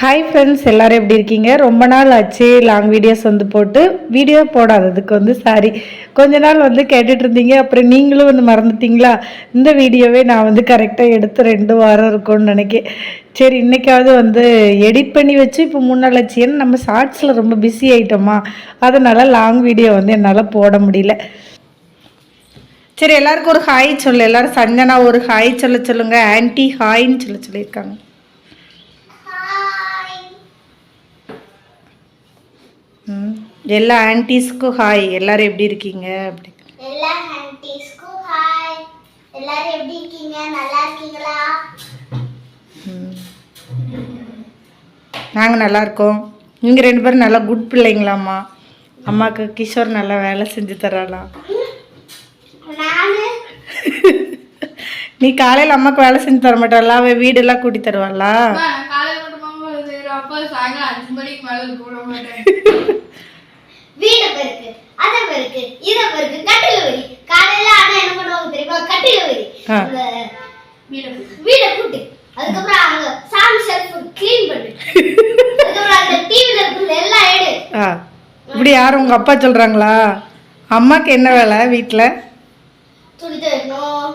Hi friends எல்லாரும் எப்படி இருக்கீங்க? ரொம்ப நாள் ஆச்சு லாங் வீடியோஸ் வந்து போட்டு. வீடியோ போடாததுக்கு வந்து சாரி கொஞ்ச நாள் வந்து கேட்டுட்டு இருந்தீங்க அப்புறம் நீங்களும் வந்து மறந்துட்டீங்களா? இந்த வீடியோவே நான் வந்து கரெக்டாக எடுத்து ரெண்டு வாரம் இருக்கும்னு நினைக்கேன் சரி இன்றைக்காவது வந்து எடிட் பண்ணி வச்சு இப்போ முன்னால் நாள் ஏன்னா நம்ம ஷார்ட்ஸில் ரொம்ப பிஸி ஆயிட்டோமா? அதனால் லாங் வீடியோ வந்து என்னால் போட முடியல. சரி எல்லாருக்கும் ஒரு ஹாய் சொல்லு. எல்லோரும் சஞ்சனா ஒரு ஹாய் சொல்ல சொல்லுங்கள் ஆன்ட்டி ஹாய்ன்னு சொல்ல சொல்லியிருக்காங்க. எல்லா ஆன்டிஸ்க்கும் ஹாய் எல்லாரும் எப்படி இருக்கீங்க? அப்படி. எல்லா ஆன்டிஸ்க்கும் ஹாய் எல்லாரும் எப்படி இருக்கீங்க? நல்லா இருக்கீங்களா? நாங்கள் நல்லா இருக்கோம். நீங்கள் ரெண்டு பேரும் நல்லா குட் பிள்ளைங்களாம்மா. அம்மாவுக்கு கிஷோர் நல்லா வேலை செஞ்சு தராளாம். நானு? நீ காலையில் அம்மாவுக்கு வேலை செஞ்சு தர மாட்டாளா? அவள் வீடெல்லாம் கூட்டி தருவாளா? செய்யறோம் அப்ப சாயங்காலம் அஞ்சு மணிக்கு மேல கூட மாட்டேன். வீடு பெருக்கு அதை பெருக்கு இதை பெருக்கு கட்டில வரி. காலையில ஆனா என்ன பண்ணுவாங்க தெரியுமா? கட்டில வரி. வீடை கூட்டு அதுக்கப்புறம் அங்க சாமி ஷெல்ஃப் க்ளீன் பண்ணு. அதுக்கப்புறம் அந்த டிவில இருக்கிறது எல்லாம் எடு. இப்படி யாரும் உங்கள் அப்பா சொல்கிறாங்களா அம்மாவுக்கு என்ன வேலை வீட்டில் துணி துவைக்கணும்.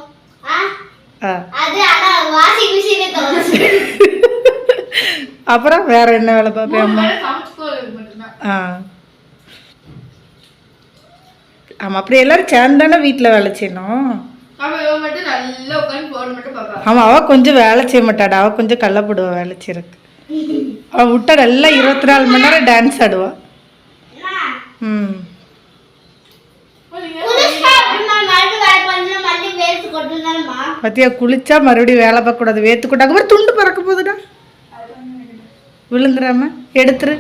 அது ஆனா வாஷிங் மிஷினே துவைச்சு அப்புறம் வேற என்ன வேலை பார்ப்பேன் அம்மா? ஆ. ஆமாம் அப்படி எல்லாரும் சேர்ந்து தானே வீட்டில் வேலை செய்யணும். ஆமாம் அவள் கொஞ்சம் வேலை செய்ய மாட்டாடா. அவள் கொஞ்சம் கள்ளப்படுவா வேலை செய்யறதுக்கு. அவள் விட்டா நல்லா இருபத்தி நாலு மணி நேரம் டான்ஸ் ஆடுவா. ம். பத்தியா குளிச்சா மறுபடியும் வேலை பார்க்கக்கூடாது. வேத்து கொட்டாங்க அப்புறம் துண்டு பறக்க போகுதுடா. விழுந்துடாம எடுத்துரு.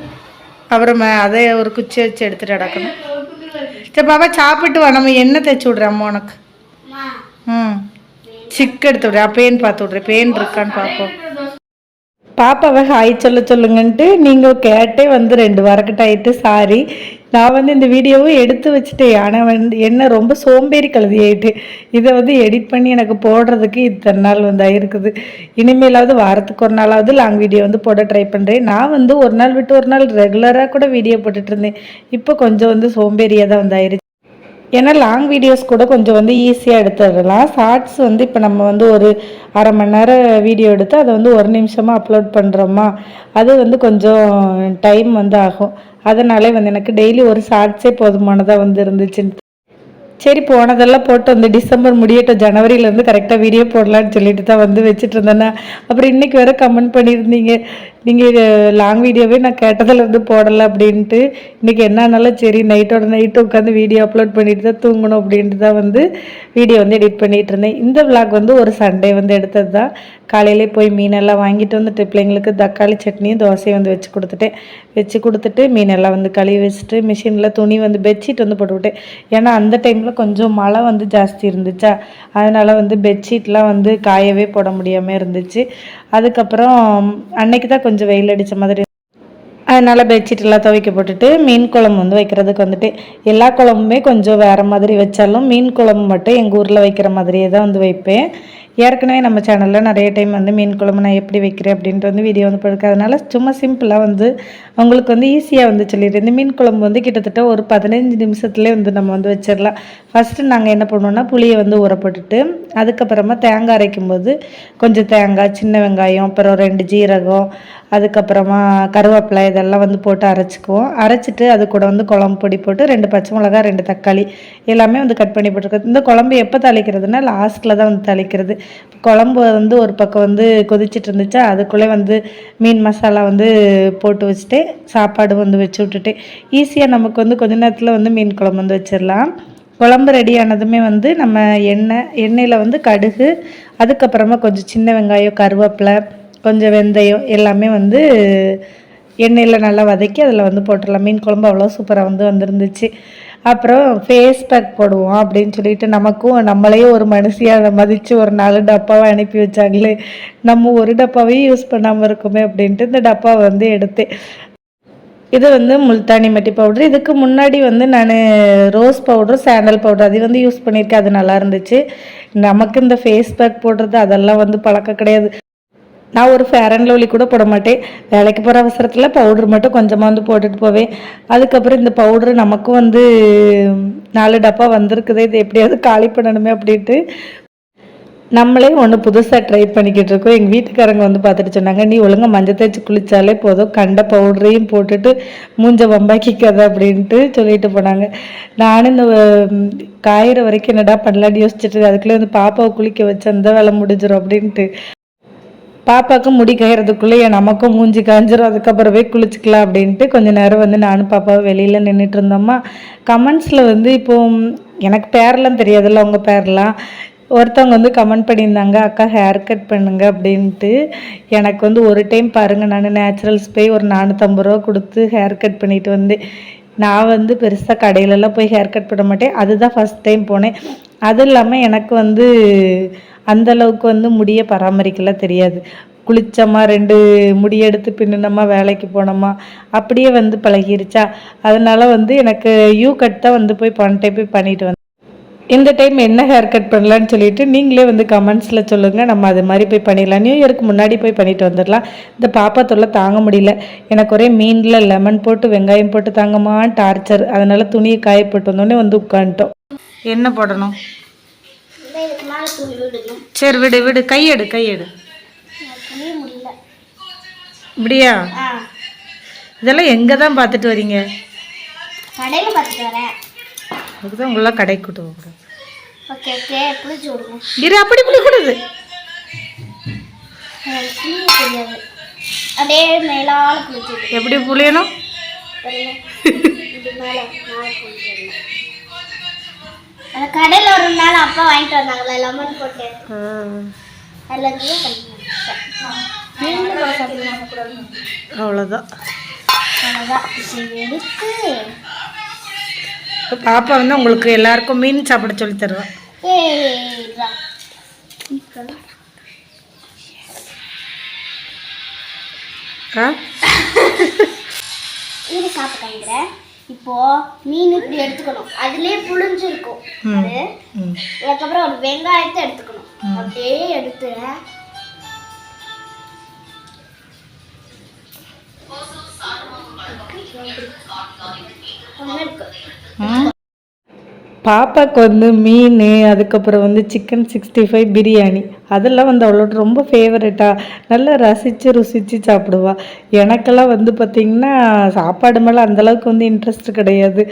அப்புறம் அதே அதை ஒரு குச்சி வச்சு எடுத்துட்டு அடக்கணும் சரி பாப்பா சாப்பிட்டு வா. நம்ம எண்ணெய் தேய்ச்சி விட்றேன் உனக்கு. ம். சிக்கு எடுத்து விட்றேன் பேன் பார்த்து விட்றேன். பேன் இருக்கான்னு பார்ப்போம் பாப்பாவை ஹாய் சொல்ல சொல்லுங்கன்ட்டு நீங்கள் கேட்டே வந்து ரெண்டு வாரக்கிட்ட ஆயிட்டு சாரி நான் வந்து இந்த வீடியோவை எடுத்து வச்சுட்டேன். ஆனால் வந்து என்ன ரொம்ப சோம்பேறி கழுதியாயிட்டு இதை வந்து எடிட் பண்ணி எனக்கு போடுறதுக்கு இத்தனை நாள் வந்து ஆயிருக்குது. இனிமேலாவது வாரத்துக்கு ஒரு நாளாவது லாங் வீடியோ வந்து போட ட்ரை பண்ணுறேன் நான் வந்து ஒரு நாள் விட்டு ஒரு நாள் ரெகுலராக கூட வீடியோ போட்டுட்டு இருந்தேன். இப்போ கொஞ்சம் வந்து சோம்பேறியாக தான் வந்து ஆயிருச்சு. ஏன்னா லாங் வீடியோஸ் கூட கொஞ்சம் வந்து ஈஸியாக எடுத்துடலாம். ஷார்ட்ஸ் வந்து இப்போ நம்ம வந்து ஒரு அரை மணி நேரம் வீடியோ எடுத்து அதை வந்து ஒரு நிமிஷமாக அப்லோட் பண்ணுறோமா அது வந்து கொஞ்சம் டைம் வந்து ஆகும். அதனாலே வந்து எனக்கு டெய்லி ஒரு ஷார்ட்ஸே போதுமானதாக வந்து இருந்துச்சு சரி போனதெல்லாம் போட்டு வந்து டிசம்பர் முடியட்டும் ஜனவரியிலேருந்து கரெக்டாக வீடியோ போடலான்னு சொல்லிட்டு தான் வந்து வச்சுட்டு இருந்தேன்னா அப்புறம் இன்றைக்கி வேறு கமெண்ட் பண்ணியிருந்தீங்க. நீங்கள் லாங் வீடியோவே நான் கேட்டதுலேருந்து போடலை அப்படின்ட்டு. இன்னைக்கு என்னன்னாலும் சரி நைட்டோட நைட்டு உட்காந்து வீடியோ அப்லோட் பண்ணிட்டு தான் தூங்கணும் அப்படின்ட்டு தான் வந்து வீடியோ வந்து எடிட் பண்ணிகிட்டு இருந்தேன். இந்த விளாக் வந்து ஒரு சண்டே வந்து எடுத்தது தான் காலையிலே போய் மீனெல்லாம் வாங்கிட்டு வந்துட்டு பிள்ளைங்களுக்கு தக்காளி சட்னியும் தோசையும் வந்து வச்சு கொடுத்துட்டேன். வச்சு கொடுத்துட்டு மீனெல்லாம் வந்து கழுவி வச்சுட்டு மிஷினில் துணி வந்து பெட்ஷீட் வந்து போட்டுவிட்டேன் ஏன்னா அந்த டைமில் கொஞ்சம் மழை வந்து ஜாஸ்தி இருந்துச்சா? அதனால் வந்து பெட்ஷீட்லாம் வந்து காயவே போட முடியாமல் இருந்துச்சு. அதுக்கப்புறம் அன்னைக்கு தான் கொஞ்சம் வெயில் அடித்த மாதிரி அதனால் பெட்ஷீட் எல்லாம் துவைக்க போட்டுட்டு மீன் குழம்பு வந்து வைக்கிறதுக்கு வந்துட்டு எல்லா குழம்புமே கொஞ்சம் வேறு மாதிரி வச்சாலும் மீன் குழம்பு மட்டும் எங்கள் ஊரில் வைக்கிற மாதிரியே தான் வந்து வைப்பேன். ஏற்கனவே நம்ம சேனலில் நிறைய டைம் வந்து மீன் குழம்பு நான் எப்படி வைக்கிறேன் அப்படின்ட்டு வந்து வீடியோ வந்து போயிருக்கறதுனால சும்மா சிம்பிளாக வந்து அவங்களுக்கு வந்து ஈஸியாக வந்து சொல்லிடுறேன். இந்த மீன் குழம்பு வந்து கிட்டத்தட்ட ஒரு பதினஞ்சு நிமிஷத்துலேயே வந்து நம்ம வந்து வச்சிடலாம். ஃபஸ்ட்டு நாங்கள் என்ன பண்ணுவோம்னா புளியை வந்து ஊற அதுக்கப்புறமா தேங்காய் அரைக்கும் போது கொஞ்சம் தேங்காய் சின்ன வெங்காயம் அப்புறம் ரெண்டு ஜீரகம் அதுக்கப்புறமா கருவேப்பிலை இதை இதெல்லாம் வந்து போட்டு அரைச்சிக்குவோம். அரைச்சிட்டு அது கூட வந்து குழம்பு பொடி போட்டு ரெண்டு பச்சை மிளகாய் ரெண்டு தக்காளி எல்லாமே வந்து கட் பண்ணி போட்டுருக்கோம். இந்த குழம்பு எப்போ தாளிக்கிறதுனா லாஸ்ட்டில் தான் வந்து தாளிக்கிறது. குழம்பு வந்து ஒரு பக்கம் வந்து கொதிச்சிட்டு இருந்துச்சா அதுக்குள்ளே வந்து மீன் மசாலா வந்து போட்டு வச்சுட்டு சாப்பாடு வந்து வச்சு விட்டுட்டு ஈஸியாக நமக்கு வந்து கொஞ்ச நேரத்தில் வந்து மீன் குழம்பு வந்து வச்சிடலாம். குழம்பு ரெடி ஆனதுமே வந்து நம்ம எண்ணெய் எண்ணெயில் வந்து கடுகு அதுக்கப்புறமா கொஞ்சம் சின்ன வெங்காயம் கருவேப்பிலை கொஞ்சம் வெந்தயம் எல்லாமே வந்து எண்ணெயில் நல்லா வதக்கி அதில் வந்து போட்டுடலாம். மீன் குழம்பு அவ்வளோ சூப்பராக வந்து வந்திருந்துச்சு. அப்புறம் ஃபேஸ் பேக் போடுவோம் அப்படின்னு சொல்லிட்டு நமக்கும் நம்மளையே ஒரு மனுஷியாக மதித்து ஒரு நாலு டப்பாவை அனுப்பி வச்சாங்களே. நம்ம ஒரு டப்பாவையும் யூஸ் பண்ணாமல் இருக்குமே அப்படின்ட்டு இந்த டப்பாவை வந்து எடுத்து இது வந்து முல்தானி மட்டி பவுடர் இதுக்கு முன்னாடி வந்து நான் ரோஸ் பவுடர் சாண்டல் பவுடர் அது வந்து யூஸ் பண்ணியிருக்கேன். அது நல்லா இருந்துச்சு. நமக்கு இந்த ஃபேஸ் பேக் போடுறது அதெல்லாம் வந்து பழக்கம் கிடையாது. நான் ஒரு ஃபேர் அண்ட் லவ்லி கூட போட மாட்டேன். வேலைக்கு போகிற அவசரத்தில் பவுடர் மட்டும் கொஞ்சமாக வந்து போட்டுட்டு போவேன். அதுக்கப்புறம் இந்த பவுடர் நமக்கும் வந்து நாலு டப்பா வந்திருக்குது. இது எப்படியாவது காலி பண்ணணுமே அப்படின்ட்டு நம்மளே ஒன்று புதுசாக ட்ரை பண்ணிக்கிட்டு இருக்கோம். எங்கள் வீட்டுக்காரங்க வந்து பார்த்துட்டு சொன்னாங்க நீ ஒழுங்கா மஞ்சள் தேய்ச்சி குளித்தாலே போதும். கண்ட பவுடரையும் போட்டுட்டு மூஞ்ச வம்பாக்கிக்காத அப்படின்ட்டு சொல்லிட்டு போனாங்க. நானும் இந்த காயிற வரைக்கும் என்னடா பண்ணலான்னு யோசிச்சுட்டு அதுக்குள்ளே வந்து பாப்பாவை குளிக்க வச்சு அந்த வேலை முடிஞ்சிடும் அப்படின்ட்டு. பாப்பாவுக்கு முடி காயறதுக்குள்ளேயே நமக்கும் மூஞ்சி காஞ்சிரும் அதுக்கப்புறம் போய் குளிச்சுக்கலாம் அப்படின்ட்டு கொஞ்ச நேரம் வந்து நானும் பாப்பாவும் வெளியில் நின்றுட்டு இருந்தோமா. கமெண்ட்ஸில் வந்து இப்போது எனக்கு பேரெலாம் தெரியாதுல்ல உங்கள் பேரெலாம் ஒருத்தவங்க வந்து கமெண்ட் பண்ணியிருந்தாங்க அக்கா ஹேர் கட் பண்ணுங்க அப்படின்ட்டு. எனக்கு வந்து ஒரு டைம் பாருங்கள் நான் நேச்சுரல்ஸ் போய் ஒரு நானூற்றம்பது ரூபா கொடுத்து ஹேர் கட் பண்ணிட்டு வந்தேன் நான் வந்து பெருசாக கடையிலலாம் போய் ஹேர் கட் பண்ண மாட்டேன். அதுதான் ஃபஸ்ட் டைம் போனேன். அதுவும் இல்லாமல் எனக்கு வந்து அந்த அளவுக்கு வந்து முடியை பராமரிக்கலாம் தெரியாது. குளிச்சோமா ரெண்டு முடி எடுத்து வேலைக்கு போனோமா அப்படியே வந்து பழகிருச்சா. அதனால் வந்து எனக்கு யூ கட் தான் வந்து போய் பண்ணிட்டே போய் பண்ணிட்டு வந்தேன். இந்த டைம் என்ன ஹேர் கட் பண்ணலான்னு சொல்லிட்டு நீங்களே வந்து கமெண்ட்ஸில் சொல்லுங்கள் நம்ம அது மாதிரி போய் பண்ணிடலாம். நியூ இயருக்கு முன்னாடி போய் பண்ணிட்டு வந்துடலாம். இந்த பாப்பா தொல்லை தாங்க முடியல. எனக்கு ஒரே மீனில் லெமன் போட்டு வெங்காயம் போட்டு தாங்கம்மா டார்ச்சர் அதனால் துணியை காய போட்டு வந்தோடனே வந்து உட்காந்துட்டோம். என்ன போடணும் இந்த இதுக்கு மேலே துணி விடுங்க சரி விடு விடு. கையெடு கையெடு. இப்படியா? இதெல்லாம் எங்கே தான் பார்த்துட்டு வரீங்க? கடையில் பார்த்துட்டு வரேன். அதுக்கு தான் உங்களெலாம் கடைக்கு கூட்டு ஓகே ஓகே. விடுங்க. இரு அப்படி இப்படி கூடாது. எனக்கு குளிக்க தெரியாது. அப்படியே மேலால எப்படி புளியணும்? மேலே நாள் அப்பா வாங்கிட்டு வந்தாங்களே? லெமன் போட்டு. அவ்வளோதான் பாப்பா வந்து உங்களுக்கு எல்லாருக்கும் மீன் சாப்பிட சொல்லி தருவேன். ஆ? இது இப்போ மீன் இப்படி எடுத்துக்கணும். அதுலயே புளிஞ்சு இருக்கும் அது அதுக்கப்புறம் ஒரு வெங்காயத்தை எடுத்துக்கணும். அப்படியே எடுத்து இருக்கு. பாப்பாக்கு வந்து மீன் அதுக்கப்புறம் வந்து சிக்கன் சிக்ஸ்டி ஃபைவ் பிரியாணி. அதெல்லாம் வந்து அவளோட ரொம்ப ஃபேவரட்டாக நல்லா ரசித்து ருசித்து சாப்பிடுவா. எனக்கெல்லாம் வந்து பார்த்திங்கன்னா சாப்பாடு மேலே அந்தளவுக்கு வந்து இன்ட்ரெஸ்ட் கிடையாது.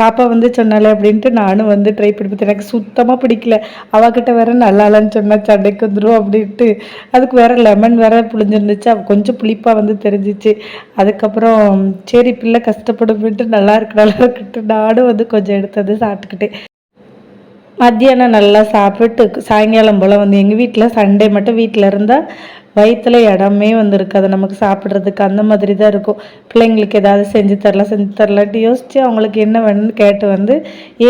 பாப்பா வந்து சொன்னாலே அப்படின்ட்டு நானும் வந்து ட்ரை பண்ணி பார்த்தேன். எனக்கு சுத்தமாக பிடிக்கல. அவகிட்ட வேற நல்லா இல்லைன்னு சொன்னால் சண்டைக்கு வந்துடும் அப்படின்ட்டு. அதுக்கு வேற லெமன் வேற புளிஞ்சிருந்துச்சு அவள் கொஞ்சம் புளிப்பாக வந்து தெரிஞ்சிச்சு. அதுக்கப்புறம் சரி பிள்ளை கஷ்டப்படும்ட்டு நல்லா இருக்கு நல்லா இருக்குட்டு நானும் வந்து கொஞ்சம் எடுத்தது சாப்பிட்டுக்கிட்டேன் மத்தியானம் நல்லா சாப்பிட்டு சாயங்காலம் போல் வந்து எங்கள் வீட்டில் சண்டே மட்டும் வீட்டில் இருந்தால் வயிற்றுல இடமே வந்து இருக்காது நமக்கு சாப்பிட்றதுக்கு அந்த மாதிரி தான் இருக்கும். பிள்ளைங்களுக்கு ஏதாவது செஞ்சு தரலாம் செஞ்சு தரலான்ட்டு யோசித்து அவங்களுக்கு என்ன வேணும்னு கேட்டு வந்து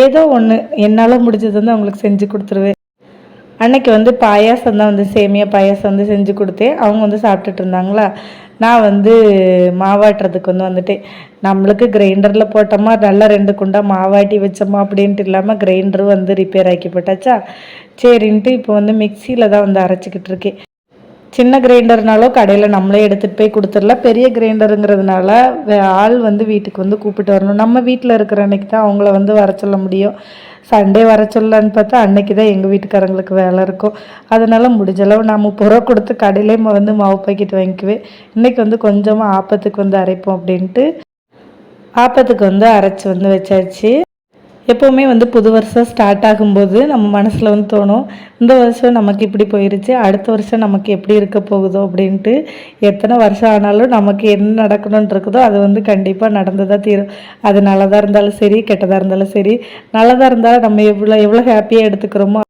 ஏதோ ஒன்று என்னால் முடிஞ்சது வந்து அவங்களுக்கு செஞ்சு கொடுத்துருவேன். அன்னைக்கு வந்து பாயாசம் தான் வந்து சேமியா பாயாசம் வந்து செஞ்சு கொடுத்தேன். அவங்க வந்து சாப்பிட்டுட்டு இருந்தாங்களா? நான் வந்து மாவாட்டுறதுக்கு வந்து வந்துட்டேன். நம்மளுக்கு கிரைண்டரில் போட்டோமா நல்லா ரெண்டு குண்டா மாவாட்டி வச்சோமா அப்படின்ட்டு இல்லாமல் கிரைண்டர் வந்து ரிப்பேர் ஆக்கி போட்டாச்சா? சரின்ட்டு இப்போ வந்து மிக்சியில் தான் வந்து அரைச்சிக்கிட்டு இருக்கேன். சின்ன கிரைண்டர்னாலும் கடையில் நம்மளே எடுத்துகிட்டு போய் கொடுத்துடலாம். பெரிய கிரைண்டருங்கிறதுனால வே- ஆள் வந்து வீட்டுக்கு வந்து கூப்பிட்டு வரணும். நம்ம வீட்டில் இருக்கிற அன்னைக்கு தான் அவங்கள வந்து வர சொல்ல முடியும். சண்டே வர சொல்லலான்னு பார்த்தா அன்னைக்கு தான் எங்கள் வீட்டுக்காரங்களுக்கு வேலை இருக்கும். அதனால் முடிஞ்சளவு நான் முப்பது ரூபா கொடுத்து கடையிலே ம- வந்து மாவு பாக்கெட் வாங்கிக்குவேன். இன்றைக்கி வந்து கொஞ்சமாக ஆப்பத்துக்கு வந்து அரைப்போம் அப்படின்ட்டு ஆப்பத்துக்கு வந்து அரைச்சி வந்து வச்சாச்சு. எப்போவுமே வந்து புது வருஷம் ஸ்டார்ட் ஆகும்போது நம்ம மனசில் வந்து தோணும் இந்த வருஷம் நமக்கு இப்படி போயிருச்சு அடுத்த வருஷம் நமக்கு எப்படி இருக்க போகுதோ அப்படின்ட்டு எத்தனை வருஷம் ஆனாலும் நமக்கு என்ன நடக்கணும்னு இருக்குதோ அது வந்து கண்டிப்பாக நடந்து தான் தீரும். அது நல்லதாக இருந்தாலும் சரி கெட்டதாக இருந்தாலும் சரி நல்லதாக இருந்தாலும் நம்ம எவ்வளோ எவ்வளோ ஹாப்பியாக எடுத்துக்கிறோமோ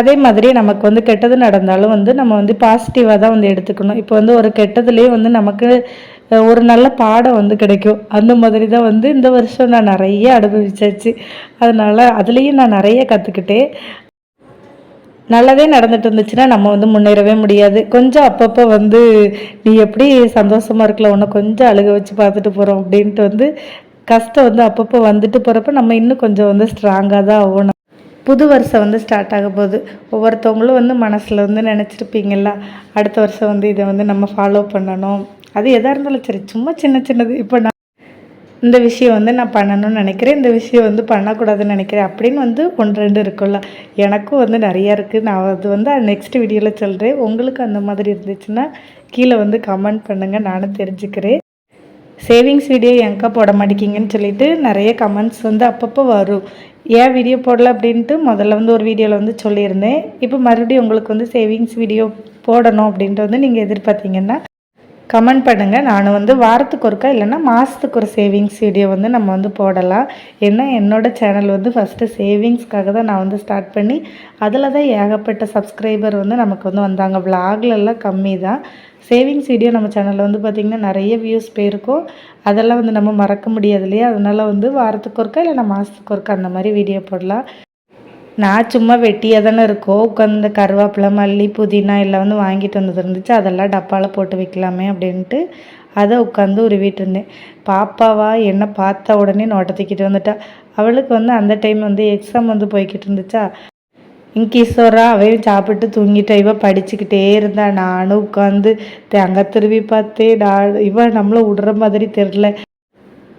அதே மாதிரி நமக்கு வந்து கெட்டது நடந்தாலும் வந்து நம்ம வந்து பாசிட்டிவாக தான் வந்து எடுத்துக்கணும். இப்போ வந்து ஒரு கெட்டதுலேயே வந்து நமக்கு ஒரு நல்ல பாடம் வந்து கிடைக்கும். அந்த மாதிரி தான் வந்து இந்த வருஷம் நான் நிறைய அனுபவிச்சாச்சு. அதனால் அதுலேயும் நான் நிறைய கற்றுக்கிட்டேன் நல்லதே நடந்துட்டு இருந்துச்சுன்னா நம்ம வந்து முன்னேறவே முடியாது. கொஞ்சம் அப்பப்போ வந்து நீ எப்படி சந்தோஷமாக இருக்கல? உன்னை கொஞ்சம் அழுக வச்சு பார்த்துட்டு போகிறோம் அப்படின்ட்டு வந்து கஷ்டம் வந்து அப்பப்போ வந்துட்டு போகிறப்ப நம்ம இன்னும் கொஞ்சம் வந்து ஸ்ட்ராங்காக தான் ஆகணும். புது வருஷம் வந்து ஸ்டார்ட் ஆக போகுது. ஒவ்வொருத்தவங்களும் வந்து மனசில் வந்து நினச்சிருப்பீங்கள அடுத்த வருஷம் வந்து இதை வந்து நம்ம ஃபாலோ பண்ணணும். அது எதாக இருந்தாலும் சரி சும்மா சின்ன சின்னது. இப்போ நான் இந்த விஷயம் வந்து நான் பண்ணணும்னு நினைக்கிறேன். இந்த விஷயம் வந்து பண்ணக்கூடாதுன்னு நினைக்கிறேன். அப்படின்னு வந்து ஒன்று ரெண்டு இருக்குல்ல. எனக்கும் வந்து நிறையா இருக்குது நான் அது வந்து நெக்ஸ்ட் வீடியோவில் சொல்கிறேன் உங்களுக்கு அந்த மாதிரி இருந்துச்சுன்னா கீழே வந்து கமெண்ட் பண்ணுங்கள் நானும் தெரிஞ்சுக்கிறேன். சேவிங்ஸ் வீடியோ எங்கே போட மாட்டேங்கிங்கன்னு சொல்லிட்டு நிறைய கமெண்ட்ஸ் வந்து அப்பப்போ வரும். ஏன் வீடியோ போடல அப்படின்ட்டு முதல்ல வந்து ஒரு வீடியோவில் வந்து சொல்லியிருந்தேன். இப்போ மறுபடியும் உங்களுக்கு வந்து சேவிங்ஸ் வீடியோ போடணும் அப்படின்ட்டு வந்து நீங்கள் எதிர்பார்த்தீங்கன்னா கமெண்ட் பண்ணுங்கள் நான் வந்து வாரத்துக்கு ஒருக்கா இல்லைன்னா மாதத்துக்கு ஒரு சேவிங்ஸ் வீடியோ வந்து நம்ம வந்து போடலாம். ஏன்னா என்னோடய சேனல் வந்து ஃபஸ்ட்டு சேவிங்ஸ்க்காக தான் நான் வந்து ஸ்டார்ட் பண்ணி அதில் தான் ஏகப்பட்ட சப்ஸ்கிரைபர் வந்து நமக்கு வந்து வந்தாங்க. விலாக்லெல்லாம் கம்மி தான் சேவிங்ஸ் வீடியோ நம்ம சேனலில் வந்து பார்த்திங்கன்னா நிறைய வியூஸ் போயிருக்கோம். அதெல்லாம் வந்து நம்ம மறக்க முடியாது இல்லையா? அதனால் வந்து வாரத்துக்கு ஒருக்கா இல்லைன்னா மாதத்துக்கு ஒருக்கா அந்த மாதிரி வீடியோ போடலாம். நான் சும்மா வெட்டியாக தானே இருக்கோம். உட்காந்து கருவேப்பிலை மல்லி புதினா எல்லாம் வந்து வாங்கிட்டு வந்தது இருந்துச்சு. அதெல்லாம் டப்பாவில் போட்டு வைக்கலாமே அப்படின்ட்டு அதை உட்காந்து உருவிட்டு இருந்தேன். பாப்பாவா என்னை பார்த்த உடனே நோட்டத்திக்கிட்டு வந்துட்டா. அவளுக்கு வந்து அந்த டைம் வந்து எக்ஸாம் வந்து போய்கிட்டு இருந்துச்சா? இங்கீஸ்வரா அவையும் சாப்பிட்டு தூங்கிட்டா இவன் படிச்சுக்கிட்டே இருந்தா. நானும் உட்காந்து த அங்கே திருவி பார்த்தேன். நான் இவன் நம்மளை விடுற மாதிரி தெரில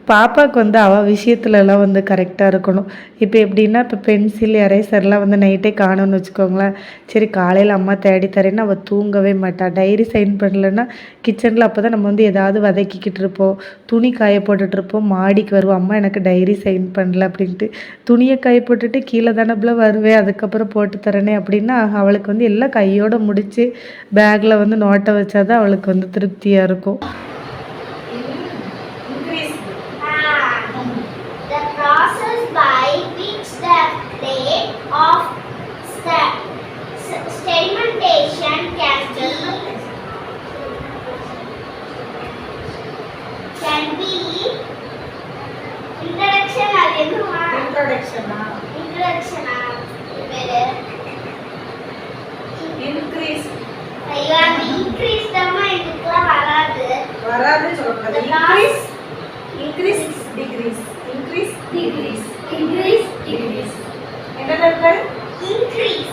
பாப்பாவுக்கு வந்து அவள் விஷயத்துலலாம் வந்து கரெக்டாக இருக்கணும். இப்போ எப்படின்னா இப்போ பென்சில் எரேசர்லாம் வந்து நைட்டே காணும்னு வச்சுக்கோங்களேன். சரி காலையில் அம்மா தேடி தரேன்னு அவள் தூங்கவே மாட்டாள் டைரி சைன் பண்ணலன்னா கிச்சனில் அப்போ தான் நம்ம வந்து ஏதாவது வதக்கிக்கிட்டு இருப்போம். துணி காய போட்டுட்ருப்போம் மாடிக்கு வருவோம். அம்மா எனக்கு டைரி சைன் பண்ணல அப்படின்ட்டு. துணியை காய போட்டுட்டு கீழே தானப்புல வருவேன் அதுக்கப்புறம் போட்டு தரேனே அப்படின்னா அவளுக்கு வந்து எல்லாம் கையோடு முடித்து பேக்கில் வந்து நோட்டை வச்சாதான் அவளுக்கு வந்து திருப்தியாக இருக்கும் The process by which the rate of st- s- sedimentation can be can be introduction அது என்னமா இன்ட்ரோடக்ஷனா introduction ஆ பேரு இன்க்ரீஸ் ஐயோ இன்க்ரீஸ் தான் இதுக்கெல்லாம் வராது வராது The process increase decrease increase decrease increase decrease என்ன இருக்கு increase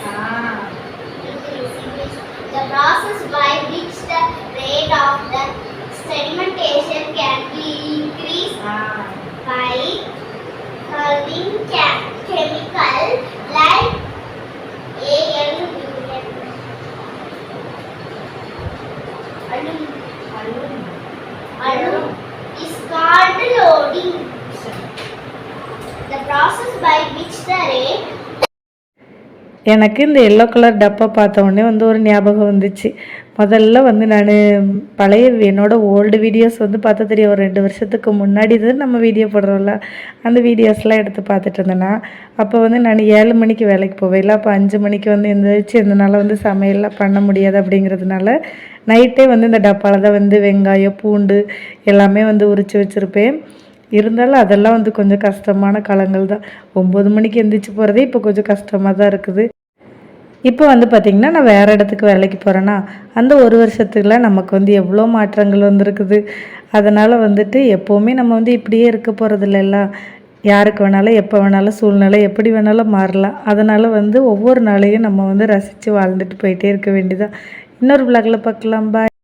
increase increase the process by which the rate of the ca- chemical like ALUN. Alum. Alum is called loading. The process by which the rate எனக்கு இந்த yellow colour டப்பா பார்த்த உடனே வந்து ஒரு ஞாபகம் வந்துச்சு. முதல்ல வந்து நான் பழைய என்னோட ஓல்டு வீடியோஸ் வந்து பார்த்து தெரியும். ஒரு ரெண்டு வருஷத்துக்கு முன்னாடி தான் நம்ம வீடியோ போடுறோம்ல. அந்த வீடியோஸ்லாம் எடுத்து பார்த்துட்டு இருந்தேன்னா அப்போ வந்து நான் ஏழு மணிக்கு வேலைக்கு போவேன். இல்லை அப்போ அஞ்சு மணிக்கு வந்து எந்திரிச்சு இதனால் வந்து சமையல்லாம் பண்ண முடியாது அப்படிங்கிறதுனால நைட்டே வந்து இந்த டப்பாவில் தான் வந்து வெங்காயம் பூண்டு எல்லாமே வந்து உரித்து வச்சுருப்பேன். இருந்தாலும் அதெல்லாம் வந்து கொஞ்சம் கஷ்டமான காலங்கள் தான். ஒம்பது மணிக்கு எந்திரிச்சு போகிறதே இப்போ கொஞ்சம் கஷ்டமாக தான் இருக்குது. இப்போ வந்து பார்த்திங்கன்னா நான் வேறு இடத்துக்கு வேலைக்கு போகிறேன்னா அந்த ஒரு வருஷத்துக்குள்ள நமக்கு வந்து எவ்வளோ மாற்றங்கள் வந்திருக்குது. அதனால் வந்துட்டு எப்போவுமே நம்ம வந்து இப்படியே இருக்க போகிறது யாருக்கு வேணாலும் எப்போ வேணாலும் சூழ்நிலை எப்படி வேணாலும் மாறலாம். அதனால் வந்து ஒவ்வொரு நாளையும் நம்ம வந்து ரசித்து வாழ்ந்துட்டு போயிட்டே இருக்க வேண்டியதான் இன்னொரு விளாகில் பார்க்கலாம். பாய்